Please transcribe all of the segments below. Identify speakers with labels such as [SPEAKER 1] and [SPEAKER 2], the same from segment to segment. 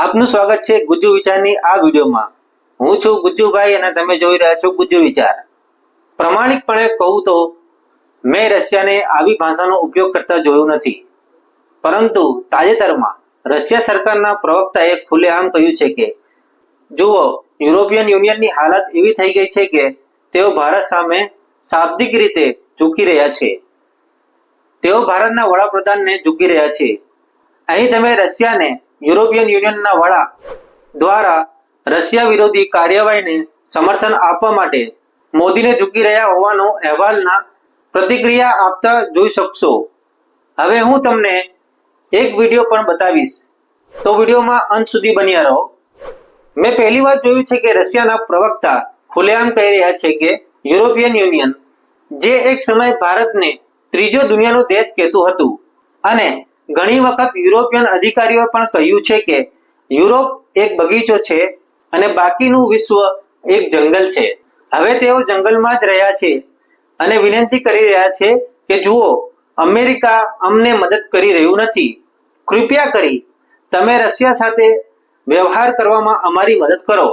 [SPEAKER 1] આપનું સ્વાગત છે ગુજ્જુ વિચારની આ વિડીયોમાં. હું છું ગુજ્જુભાઈ અને તમે જોઈ રહ્યા છો ગુજ્જુ વિચાર. પ્રમાણિકપણે કહું તો, મેં રશિયાને આવી ભાષાનો ઉપયોગ કરતા જોયો નથી. પરંતુ તાજેતરમાં રશિયા સરકારના પ્રવક્તાએ ખુલ્લેઆમ કહ્યું છે કે, જુઓ, યુરોપિયન યુનિયનની હાલત એવી થઈ ગઈ છે કે તેઓ ભારત સામે શાબ્દિક રીતે ઝૂકી રહ્યા છે. તેઓ ભારતના વડાપ્રધાનને ઝૂકી રહ્યા છે. અહીં તમે રશિયાને યુરોપિયન યુનિયનના વડા દ્વારા રશિયા વિરોધી કાર્યવાહીને સમર્થન આપવા માટે મોદીને ઝૂકી રહ્યા હોવાનો અહેવાલના પ્રતિક્રિયા આપતા જોઈ શકશો. હવે હું તમને એક વીડિયો પણ બતાવીશ. તો વિડીયોમાં અંત સુધી બન્યા રહો. મેં પહેલી વાર જોયું છે કે રશિયાના પ્રવક્તા ખુલ્લેઆમ કહી રહ્યા છે કે યુરોપિયન યુનિયન જે એક સમય ભારતને ત્રીજો દુનિયાનો દેશ કહેતું હતું અને ઘણી વખત યુરોપિયન અધિકારીઓએ પણ કહ્યું છે કે યુરોપ એક બગીચો છે અને બાકીનું વિશ્વ એક જંગલ છે. હવે તેઓ જંગલમાં જ રહ્યા છે અને વિનંતી કરી રહ્યા છે કે જુઓ, અમેરિકા અમને મદદ કરી રહ્યું નથી. કૃપયા કરી, તમે રશિયા સાથે વ્યવહાર કરવામાં અમારી મદદ કરો.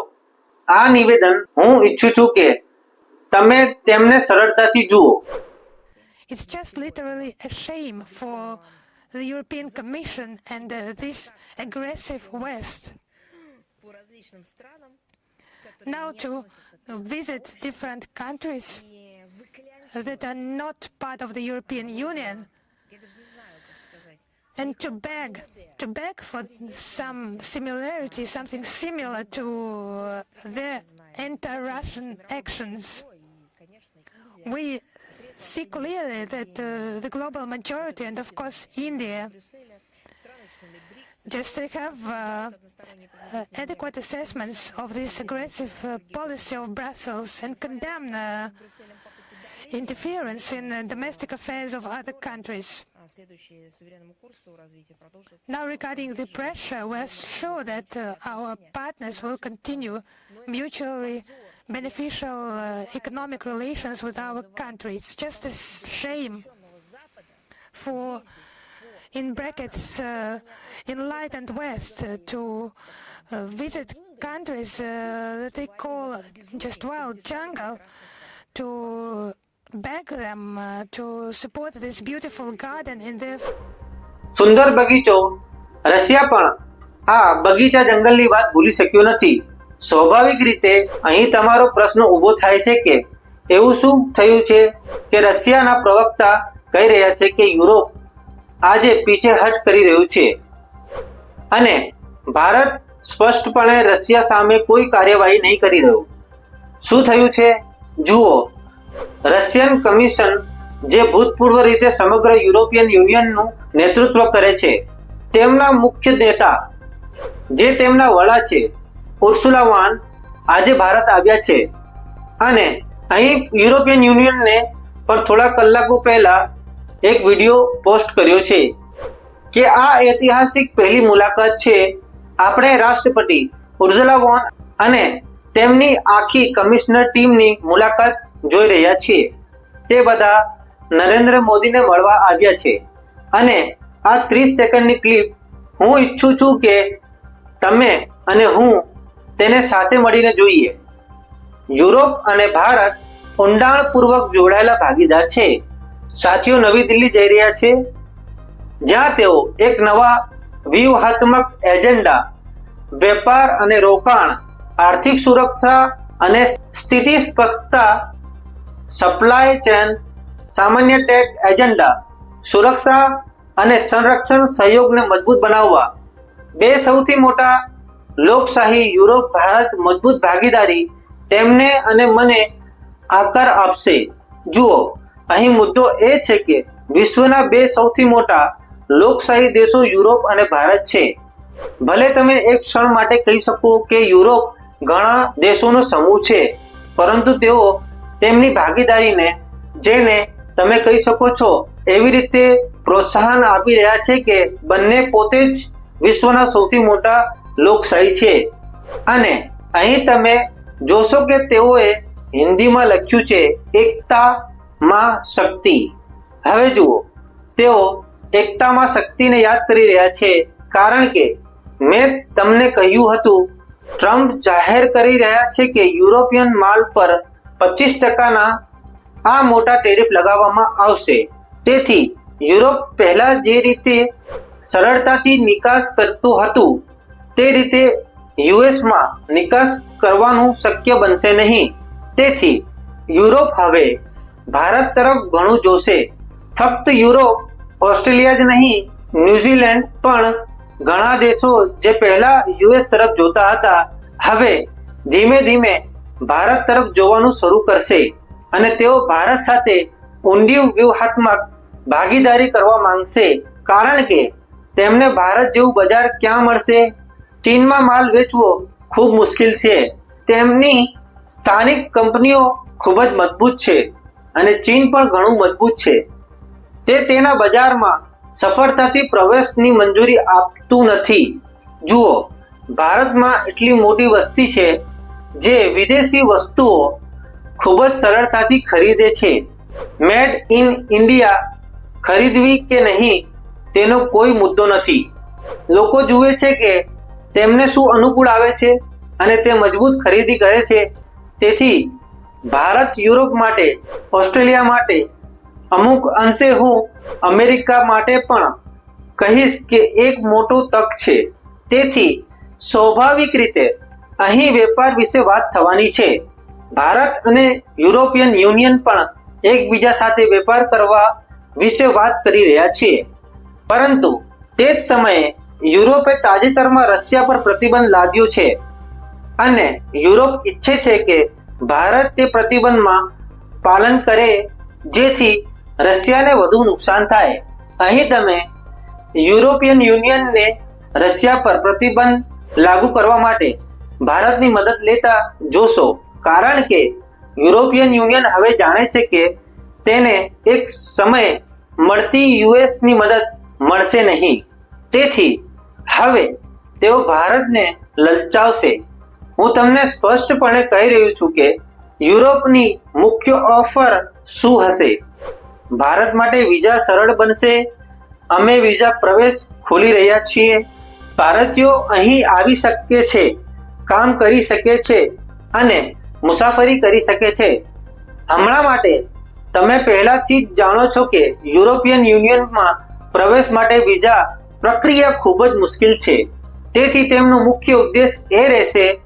[SPEAKER 1] આ નિવેદન હું ઈચ્છું છું કે તમે તેમને સરળતાથી જુઓ.
[SPEAKER 2] It's just literally a shame for the European Commission and uh, this aggressive West now to visit different countries that are not part of the European Union and to beg, to beg for some similarity, something similar to uh, their anti-Russian actions. We see clearly that uh, the global majority, and of course India, just to have uh, uh, adequate assessments of this aggressive uh, policy of Brussels and condemn uh, interference in uh, domestic affairs of other countries. Now, regarding the pressure, we're sure that our partners will continue mutually beneficial uh, economic relations with our country. It's just a shame for in brackets uh, enlightened West uh, to uh, visit countries uh, that they call just wild jungle to beg them uh, to support this beautiful garden in their
[SPEAKER 1] સુંદર બગીચો Russia પણ આ બગીચા જંગલની વાત ભૂલી શક્યો નથી સ્વાભાવિક રીતે અહીં તમારો પ્રશ્ન ઊભો થાય છે કે એવું શું થયું છે કે રશિયાના પ્રવક્તા કહી રહ્યા છે કે યુરોપ આજે પીછેહટ કરી રહ્યું છે. અને ભારત સ્પષ્ટપણે રશિયા સામે કોઈ કાર્યવાહી નહીં કરી રહ્યું. શું થયું છે? જુઓ, રશિયન કમિશન જે ભૂતપૂર્વ રીતે સમગ્ર યુરોપિયન યુનિયનનું નેતૃત્વ કરે છે, તેમના મુખ્ય નેતા જે તેમના વડા છે ઉર્સુલા વાન આજે ભારત આવ્યા છે. અને અહીં યુરોપિયન યુનિયનને પણ થોડા કલાકો પહેલા એક વીડિયો પોસ્ટ કર્યો છે કે આ ઐતિહાસિક પહેલી મુલાકાત છે આપણે રાષ્ટ્રપતિ ઉર્સુલા વોન અને તેમની આખી કમિશનર ટીમની મુલાકાત જોઈ રહ્યા છીએ. તે બધા નરેન્દ્ર મોદીને મળવા આવ્યા છે. અને આ ત્રીસ સેકન્ડની ક્લિપ હું ઈચ્છું છું કે તમે અને હું તેને સાથે મળીને જોઈએ. યુરોપ અને ભારત ઊંડાણપૂર્વક જોડાયેલા ભાગીદાર છે. સાથીઓ, નવી દિલ્હી જઈ રહ્યા છે. જ્યાં તેઓ એક નવા વ્યૂહાત્મક એજન્ડા, વેપાર અને રોકાણ, આર્થિક સુરક્ષા અને સ્થિતિસ્પષ્ટતા સપ્લાય ચેન, સામાન્ય ટેક એજન્ડા, સુરક્ષા અને સંરક્ષણ સહયોગને મજબૂત બનાવવા. બે સૌથી મોટા લોકશાહી યુરોપ ભારત મજબૂત ભાગીદારી તેમને અને મને આકાર આપશે. જુઓ, અહીં મુદ્દો એ છે કે વિશ્વના બે સૌથી મોટા લોકશાહી દેશો યુરોપ અને ભારત છે. ભલે તમે એક ક્ષણ માટે કહી શકો કે યુરોપ ઘણા દેશોનો સમૂહ છે, પરંતુ તેઓ તેમની ભાગીદારીને, જેને તમે કહી શકો છો, એવી રીતે પ્રોત્સાહન આપી રહ્યા છે કે બંને પોતે જ વિશ્વના સૌથી મોટા લોકશાહી છે. અને અહીં તમે જોશો કે તેઓએ હિન્દીમાં લખ્યું છે, એકતામાં શક્તિ. હવે જુઓ, તેઓ એકતામાં શક્તિને યાદ કરી રહ્યા છે, કારણ કે મેં તમને કહ્યું હતું, ટ્રમ્પ જાહેર કરી રહ્યા છે કે યુરોપિયન માલ પર પચીસ ટકાના આ મોટા ટેરિફ લગાવવામાં આવશે. તેથી યુરોપ પહેલા જે રીતે સરળતાથી નિકાસ કરતું હતું તે રીતે યુએસમાં નિકાસ કરવાનું શક્ય બનશે નહીં. તેથી યુરોપ હવે ભારત તરફ ઘણું જોશે. ફક્ત યુરોપ, ઓસ્ટ્રેલિયા જ નહીં, ન્યુઝીલેન્ડ પણ ઘણા દેશો જે પહેલા યુએસ તરફ જોતા હતા, હવે ધીમે ધીમે ભારત તરફ જોવાનું શરૂ કરશે અને તેઓ ભારત સાથે ઊંડી વ્યૂહાત્મક ભાગીદારી કરવા માંગશે. કારણ કે તેમને ભારત જેવું બજાર ક્યાં મળશે? ચીનમાં માલ વેચવો ખૂબ મુશ્કેલ છે. તેમની સ્થાનિક કંપનીઓ ખૂબ જ મજબૂત છે અને ચીન પણ ઘણું મજબૂત છે. તે તેના બજારમાં સફળતાથી પ્રવેશની મંજૂરી આપતું નથી. જુઓ, ભારતમાં એટલી મોટી વસ્તી છે જે વિદેશી વસ્તુઓ ખૂબ જ સરળતાથી ખરીદે છે. મેડ ઇન ઇન્ડિયા ખરીદવી કે નહીં તેનો કોઈ મુદ્દો નથી. લોકો જુએ છે કે તેમને શું અનુકૂળ આવે છે અને તે મજબૂત ખરીદી કરે છે? તેથી ભારત યુરોપ માટે, ઓસ્ટ્રેલિયા માટે, અમુક અંશે હું અમેરિકા માટે પણ કહીશ કે એક મોટો તક છે. તેથી સ્વાભાવિક રીતે અહીં વેપાર વિશે વાત થવાની છે. ભારત અને યુરોપિયન યુનિયન પણ એકબીજા સાથે વેપાર કરવા વિશે વાત કરી રહ્યા છે. પરંતુ તે જ સમયે યુરોપે તાજેતરમાં રશિયા પર પ્રતિબંધ લાદ્યો છે અને યુરોપ ઈચ્છે છે કે ભારત તે પ્રતિબંધમાં પાલન કરે, જેથી રશિયાને વધુ નુકસાન થાય. અહીં તમે યુરોપિયન યુનિયનને રશિયા પર પ્રતિબંધ લાગુ કરવા માટે ભારતની મદદ લેતા જોશો, કારણ કે યુરોપિયન યુનિયન હવે જાણે છે કે તેને એક સમય મળતી યુએસની મદદ મળશે નહીં. તેથી હવે તેઓ ભારતને લલચાવશે. હું તમને સ્પષ્ટપણે કહી રહ્યું છું કે યુરોપની મુખ્ય ઓફર શું હશે? ભારત માટે વિઝા સરળ બનશે? અમે વિઝા પ્રવેશ ખોલી રહ્યા છીએ? ભારતીયો અહીં આવી શકે છે, કામ કરી શકે છે અને મુસાફરી કરી શકે છે. હમણાં માટે તમે પહેલાથી જ જાણો છો કે યુરોપિયન યુનિયનમાં પ્રવેશ માટે વિઝા પ્રક્રિયા ખૂબ જ મુશ્કેલ છે. તેથી તેમનો મુખ્ય ઉદ્દેશ એ રહેશે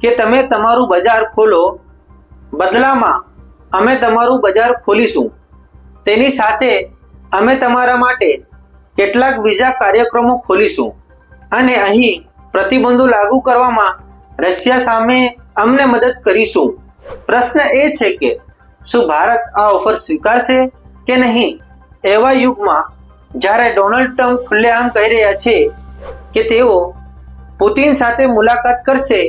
[SPEAKER 1] કે તમે તમારું બજાર ખોલો. બદલામાં અમે તમારું બજાર ખોલીશું. તેની સાથે અમે તમારા માટે કેટલાક બીજા કાર્યક્રમો ખોલીશું. અને અહીં પ્રતિબંધો લાગુ કરવામાં રશિયા સામે અમને મદદ કરીશું. પ્રશ્ન એ છે કે શું ભારત આ ઓફર સ્વીકારશે કે નહીં? એવા યુગમાં જ્યારે ડોનાલ્ડ ટ્રમ્પ ખુલ્લેઆમ કહી રહ્યા છે કે તેઓ પુતિન સાથે મુલાકાત કરશે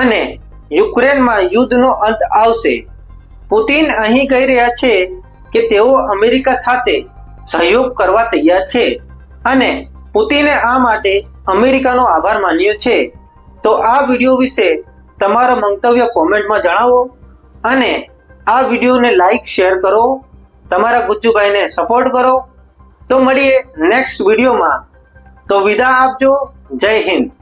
[SPEAKER 1] અને યુક્રેનમાં યુદ્ધનો અંત આવશે. પુતિન અહીં કહી રહ્યા છે કે તેઓ અમેરિકા સાથે સહયોગ કરવા તૈયાર છે અને પુતિને આ માટે અમેરિકાનો આભાર માન્યો છે. તો આ વીડિયો વિશે તમારા મંતવ્ય કોમેન્ટમાં જણાવો અને આ વિડીયોને લાઈક, શેર કરો. તમારા ગુજ્જુભાઈને સપોર્ટ કરો. તો મળીએ નેક્સ્ટ વિડીયોમાં તો વિદા આપજો. જય હિન્દ.